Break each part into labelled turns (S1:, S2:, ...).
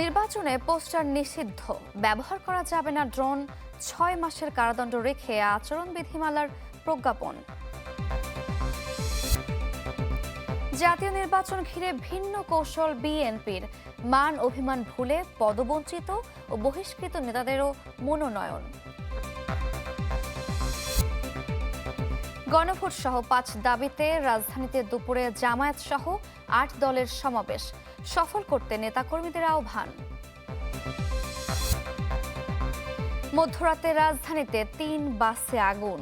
S1: নির্বাচনে পোস্টার নিষিদ্ধ। ব্যবহার করা যাবে না ড্রোন। ছয় মাসের কারাদণ্ড রেখে আচরণ বিধিমালার প্রজ্ঞাপন। জাতীয় নির্বাচন ঘিরে ভিন্ন কৌশল বিএনপির। মান অভিমান ভুলে পদবঞ্চিত ও বহিষ্কৃত নেতাদেরও মনোনয়ন। গণভোট সহ পাঁচ দাবিতে রাজধানীতে দুপুরে জামায়াত সহ আট দলের সমাবেশ। সফল করতে নেতাকর্মীদের আহ্বান। মধ্যরাতে রাজধানীতে তিন বাসে আগুন।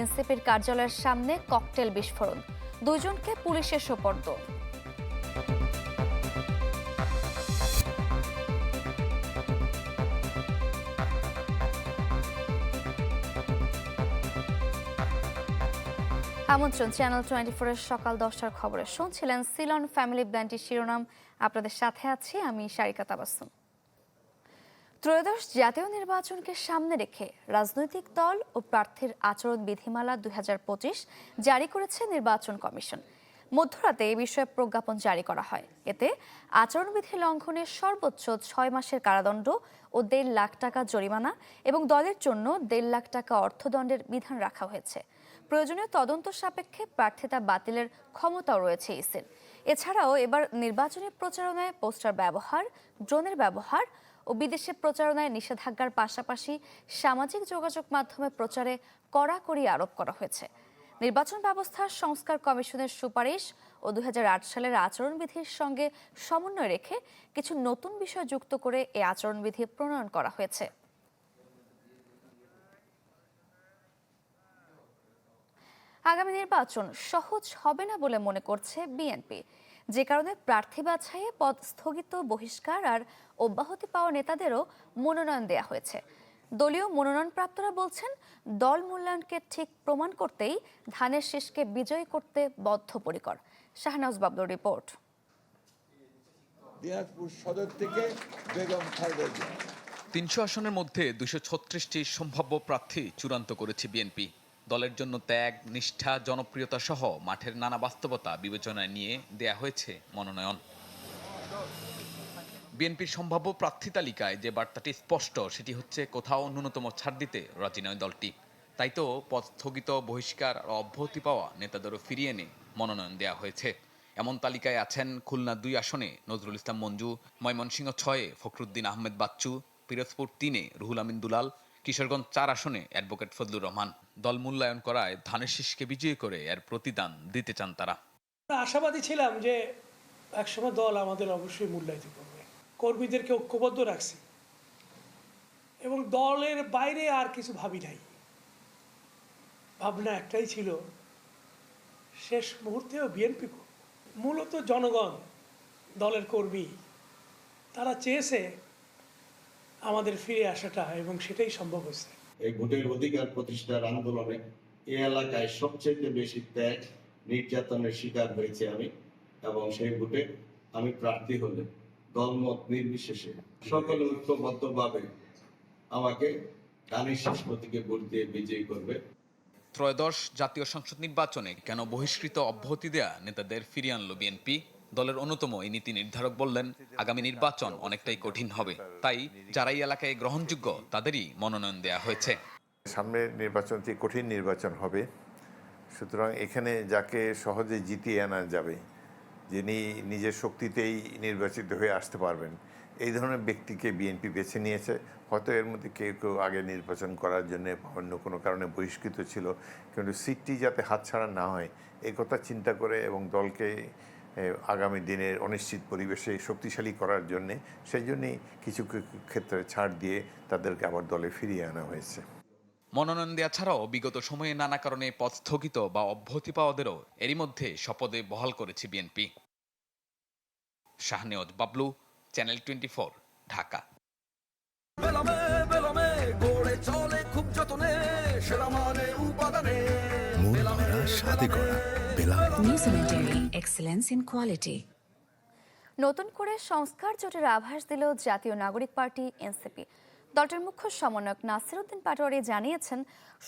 S1: এনসিপির কার্যালয়ের সামনে ককটেল বিস্ফোরণ। দুজনকে পুলিশের সোপর্দ। আমন্ত্রণ চ্যানেল টোয়েন্টি ফোরের সকাল দশটার খবরে। শুনছিলেন সিলন ফ্যামিলি ব্যান্ডটির শিরোনাম। আপনাদের সাথে আছি আমি সারিকা তাবাসুম। ত্রয়োদশ জাতীয় নির্বাচনকে সামনে রেখে রাজনৈতিক দল ও প্রার্থীর আচরণ বিধিমালা দুই হাজার পঁচিশ জারি করেছে নির্বাচন কমিশন। মধ্যরাতে এ বিষয়ে প্রজ্ঞাপন জারি করা হয়। এতে আচরণবিধি লঙ্ঘনে সর্বোচ্চ ছয় মাসের কারাদণ্ড ও দেড় লাখ টাকা জরিমানা এবং দলের জন্য দেড় লাখ টাকা অর্থদণ্ডের বিধান রাখা হয়েছে। প্রয়োজনীয় তদন্ত সাপেক্ষে প্রার্থিতা বাতিলের ক্ষমতাও রয়েছে ইসির এছাড়াও এবার নির্বাচনী প্রচারণায় পোস্টার ব্যবহার, ড্রোনের ব্যবহার ও বিদেশে প্রচারণায় নিষেধাজ্ঞার পাশাপাশি সামাজিক যোগাযোগ মাধ্যমে প্রচারে কড়াকড়ি আরোপ করা হয়েছে। নির্বাচন ব্যবস্থার সংস্কার কমিশনের সুপারিশ ও দুই সালের আচরণবিধির সঙ্গে সমন্বয় রেখে কিছু নতুন বিষয় যুক্ত করে এই আচরণবিধি প্রণয়ন করা হয়েছে। আগামী নির্বাচন সহজ হবে না বলে মনে করছে বিএনপি। যে কারণে প্রার্থী বাছাইয়ে পদ স্থগিত, বহিষ্কার আর অব্যাহতি পাওয়া নেতাদেরও মনোনয়ন দেয়া হয়েছে। দলীয় মনোনয়নপ্রাপ্তরা বলছেন দল মূল্যায়নকে ঠিক প্রমাণ করতেই ধানের শীষকে বিজয়ী করতে বদ্ধপরিকর। শাহনাজ বাবলুর রিপোর্ট।
S2: দিনাজপুর সদর থেকে বেগম খালেদা জিয়া।
S3: তিনশো আসনের মধ্যে দুশো ছত্রিশটি সম্ভাব্য প্রার্থী চূড়ান্ত করেছে বিএনপি। দলের জন্য ত্যাগ নিষ্ঠা জনপ্রিয়তা সহ মাঠের নানা বাস্তবতা বিবেচনায় নিয়ে দেয়া হয়েছে মনোনয়ন। বিএনপির সম্ভাব্য প্রার্থী তালিকায় যে বার্তাটি স্পষ্ট, সেটি হচ্ছে কোথাও ন্যূনতম ছাড় দিতে রাজি নয় দলটি। তাই তো পদ স্থগিত বহিষ্কার আর অব্যাহতি পাওয়া নেতাদেরও ফিরিয়ে এনে মনোনয়ন দেওয়া হয়েছে। এমন তালিকায় আছেন খুলনা দুই আসনে নজরুল ইসলাম মঞ্জু, ময়মনসিংহ ছয়ে ফখরুদ্দিন আহমেদ বাচ্চু, পিরোজপুর তিনে রুহুল আমিন দুলাল, কিশোরগঞ্জ চার আসনে অ্যাডভোকেট ফজলুর রহমান। দল মূল্যায়ন করায় ধানের শীষকে বিজয়ী করে এর প্রতিদান দিতে চান তারা।
S4: আশাবাদী ছিলাম যে একসময় দল আমাদের অবশ্যই মূল্যায়িত করবে। কর্মীদেরকে ঐক্যবদ্ধ রাখছি। এবং দলের বাইরে আর কিছু ভাবি নাই। ভাবনা একটাই ছিল, শেষ মুহূর্তেও বিএনপি মূলত জনগণ, দলের কর্মী, তারা চেয়েছে আমাদের ফিরে আসাটা এবং সেটাই সম্ভব হয়েছে।
S5: এই ভোটের অধিকার প্রতিষ্ঠার আন্দোলনে এই এলাকায় সবচেয়ে বেশি ত্যাগ, নির্যাতনের শিকার হয়েছে আমি এবং সেই ভোটে আমি প্রার্থী হলে দলমত নির্বিশেষে সকলে ঐক্যবদ্ধভাবে আমাকে গানের শেষ প্রতীকে ভোট দিয়ে বিজয়ী করবে।
S3: ত্রয়োদশ জাতীয় সংসদ নির্বাচনে কেন বহিষ্কৃত অব্যাহতি দেয়া নেতাদের ফিরিয়ে আনলো বিএনপি? দলের অন্যতম এই নীতি নির্ধারক বললেন আগামী নির্বাচন অনেকটাই কঠিন হবে। তাই যারা এই এলাকায় গ্রহণযোগ্য তাদেরই মনোনয়ন দেয়া হয়েছে।
S6: সামনের নির্বাচনটি কঠিন নির্বাচন হবে। সুতরাং এখানে যাকে সহজে জিতিয়ে আনা যাবে যিনি নিজের শক্তিতেই নির্বাচিত হয়ে আসতে পারবেন। এই ধরনের ব্যক্তিকে বিএনপি বেছে নিয়েছে। হয়তো এর মধ্যে কেউ কেউ আগে নির্বাচন করার জন্য অন্য কোনো কারণে বহিষ্কৃত ছিল। কিন্তু সিটটি যাতে হাতছাড়া না হয় এই কথা চিন্তা করে এবং দলকে আগামী দিনের অনিশ্চিত পরিবেশে শক্তিশালী করার জন্যে, সেই জন্যেই কিছু ক্ষেত্রে ছাড় দিয়ে তাদেরকে আবার দলে ফিরিয়ে আনা হয়েছে।
S3: মনোনয়ন দেওয়া ছাড়াও বিগত সময়ে নানা কারণে পদ স্থগিত বা অব্যাহতি পাওয়াদেরও এরই মধ্যে শপথে বহাল করেছে BNP. Shahnewaz Bablu channel twenty Dhaka.
S7: যতনে সেরা মানে.
S1: নতুন করে সংস্কার জোটের আভাস দিল জাতীয় নাগরিক পার্টি এনসিপি। দলটির মুখ্য সমন্বয়ক নাসির উদ্দিন পাটোয়ারি জানিয়েছেন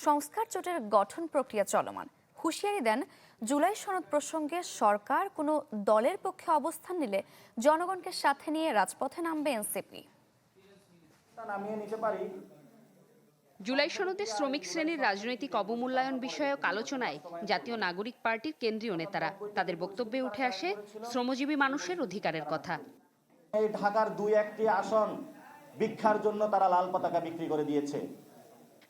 S1: সংস্কার জোটের গঠন প্রক্রিয়া চলমান। হুঁশিয়ারি দেন জুলাই সনদ প্রসঙ্গে সরকার কোনো দলের পক্ষে অবস্থান নিলে জনগণকে সাথে নিয়ে রাজপথে নামবে এনসিপি।
S8: জুলাই সনদে শ্রমিক শ্রেণির রাজনৈতিক অবমূল্যায়ন বিষয়ক আলোচনায় জাতীয় নাগরিক পার্টির কেন্দ্রীয় নেতারা তাদের বক্তব্যে উঠে আসে শ্রমজীবী মানুষের অধিকারের কথা।
S9: এই ঢাকার দুই একটি আসন ভিক্ষার জন্য তারা লাল পতাকা বিক্রি করে দিয়েছে।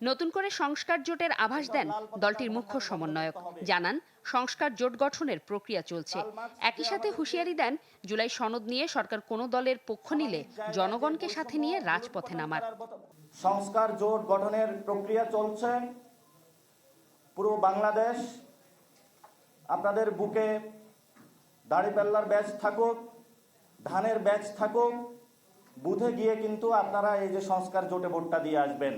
S8: নতুন করে সংস্কার জোটের আভাস দেন দলটির মুখ্য সমন্বয়ক। জানান সংস্কার জোট গঠনের প্রক্রিয়া চলছে। একই সাথে হুঁশিয়ারি দেন জুলাই সনদ নিয়ে সরকার কোনো দলের পক্ষ নিলে জনগণকে সাথে নিয়ে রাজপথে নামার।
S9: সংস্কার জোট গঠনের প্রক্রিয়া চলছে। পুরো বাংলাদেশ আপনাদের বুকে দাড়িপাল্লার ব্যাচ থাকুক ধানের ব্যাচ থাকুক বুথে গিয়ে কিন্তু আপনারা এই যে সংস্কার জোটে ভোটটা দিয়ে আসবেন।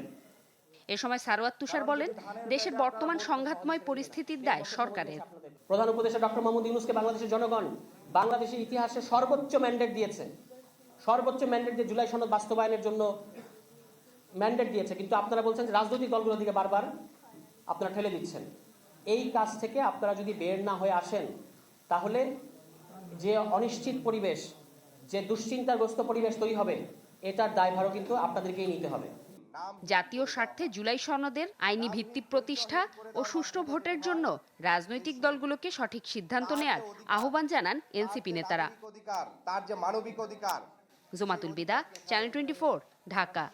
S8: এ সময় সারোয়াত তুষার বলেন দেশের বর্তমান সংঘাতময় পরিস্থিতির দায় সরকারের।
S10: প্রধান উপদেষ্টা ডক্টর মোহাম্মদ ইউনুসকে বাংলাদেশের জনগণ বাংলাদেশের ইতিহাসে সর্বোচ্চ ম্যান্ডেট দিয়েছে। সর্বোচ্চ ম্যান্ডেট দিয়ে জুলাই সনদ বাস্তবায়নের জন্য ম্যান্ডেট দিয়েছে। কিন্তু আপনারা বলছেন যে রাজনৈতিক দলগুলোর দিকে বারবার আপনারা ঠেলে দিচ্ছেন। এই কাজ থেকে আপনারা যদি বের না হয়ে আসেন তাহলে যে অনিশ্চিত পরিবেশ যে দুশ্চিন্তাগ্রস্ত পরিবেশ তৈরি হবে এটার দায়ভারও কিন্তু আপনাদেরকেই নিতে হবে।
S8: জাতীয় স্বার্থে জুলাই সনদের আইনি ভিত্তি প্রতিষ্ঠা ও সুষ্ঠু ভোটের জন্য রাজনৈতিক দলগুলোকে সঠিক সিদ্ধান্ত নেয়ার আহ্বান জানান এনসিপি নেতারা।
S9: তার যে মানবিক অধিকার।
S8: জোমাতুল বিদা চ্যানেল টোয়েন্টি ঢাকা।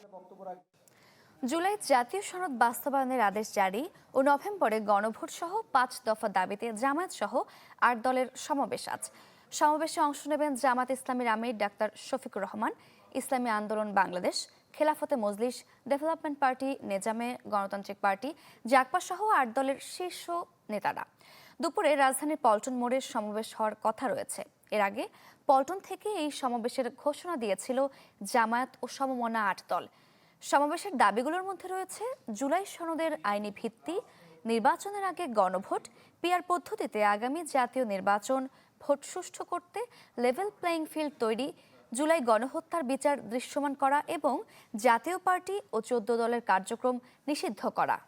S1: জুলাই জাতীয় সনদ বাস্তবায়নের আদেশ জারি ও নভেম্বরে গণভোট সহ পাঁচ দফা দাবিতে জামায়াত সহ আট দলের সমাবেশ আজ। সমাবেশে অংশ নেবেন জামাত ইসলামীর আমির doctor Shafiqur Rahman, Islami Andolan Bangladesh, খেলাফতে Majlis, development party, Nizam-e গণতান্ত্রিক পার্টি জাকপা সহ আট দলের শীর্ষ নেতারা। দুপুরে রাজধানীর পল্টন মোড়ে সমাবেশ হওয়ার কথা রয়েছে। এর আগে পল্টন থেকে এই সমাবেশের ঘোষণা দিয়েছিল জামায়াত ও সমমনা আট দল। সমাবেশের দাবিগুলোর মধ্যে রয়েছে জুলাই সনদের আইনি ভিত্তি, নির্বাচনের আগে গণভোট পিআর পদ্ধতিতে আগামী জাতীয় নির্বাচন ভোট সুষ্ঠু করতে লেভেল প্লেয়িং ফিল্ড তৈরি, জুলাই গণহত্যার বিচার দৃশ্যমান করা এবং জাতীয় পার্টি ও চোদ্দ দলের কার্যক্রম নিষিদ্ধ করা।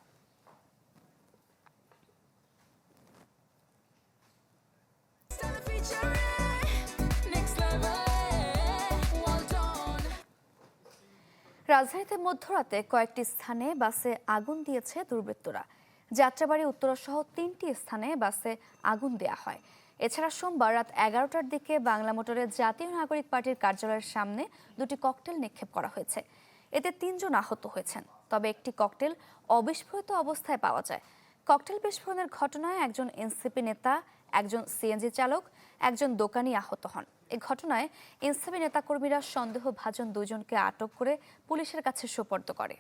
S1: রাজধানীতে মধ্যরাতে কয়েকটি স্থানে বাসে আগুন দিয়েছে দুর্বৃত্তরা। যাত্রাবাড়ি উত্তরা সহ তিনটি স্থানে বাসে আগুন দেয়া হয়। এছাড়া সোমবার রাত এগারোটার দিকে বাংলা মোটরের জাতীয় নাগরিক পার্টির কার্যালয়ের সামনে দুটি ককটেল নিক্ষেপ করা হয়েছে। এতে তিনজন আহত হয়েছেন, তবে একটি ককটেল অবিস্ফোরিত অবস্থায় পাওয়া যায়। ককটেল বিস্ফোরণের ঘটনায় একজন এনসিপি নেতা, একজন সিএনজি চালক, একজন দোকানি আহত হন। এ ঘটনায় এনসিপি নেতাকর্মীরা সন্দেহভাজন দুজনকে আটক করে পুলিশের কাছে সোপর্দ করে।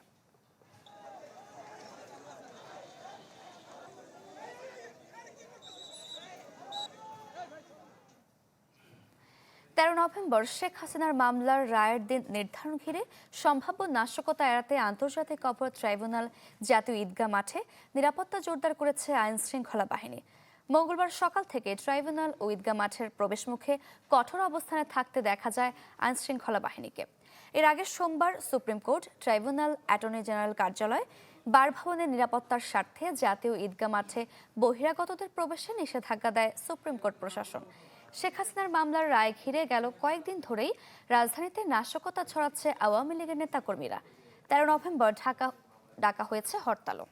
S1: তেরো নভেম্বর শেখ হাসিনার মামলার রায়ের দিন নির্ধারণ ঘিরে সম্ভাব্য নাশকতা এড়াতে আন্তর্জাতিক অপরাধ ট্রাইব্যুনাল জাতীয় ঈদগাহ মাঠে নিরাপত্তা জোরদার করেছে আইন শৃঙ্খলা বাহিনী। মঙ্গলবার সকাল থেকে ট্রাইব্যুনাল ও ঈদগাহ মাঠের প্রবেশমুখে কঠোর অবস্থানে থাকতে দেখা যায় আইন শৃঙ্খলা বাহিনীকে। এর আগে সোমবার supreme court, tribunal, attorney general কার্যালয়, বার ভবনের নিরাপত্তার স্বার্থে জাতীয় ঈদগাহ মাঠে বহিরাগতদের প্রবেশে নিষেধাজ্ঞা দেয় সুপ্রিম কোর্ট প্রশাসন। শেখ হাসিনার মামলার রায় ঘিরে গেল কয়েকদিন ধরেই রাজধানীতে নাশকতা ছড়াচ্ছে আওয়ামী লীগের নেতাকর্মীরা। তেরো নভেম্বর ঢাকা ডাকা হয়েছে হরতালও।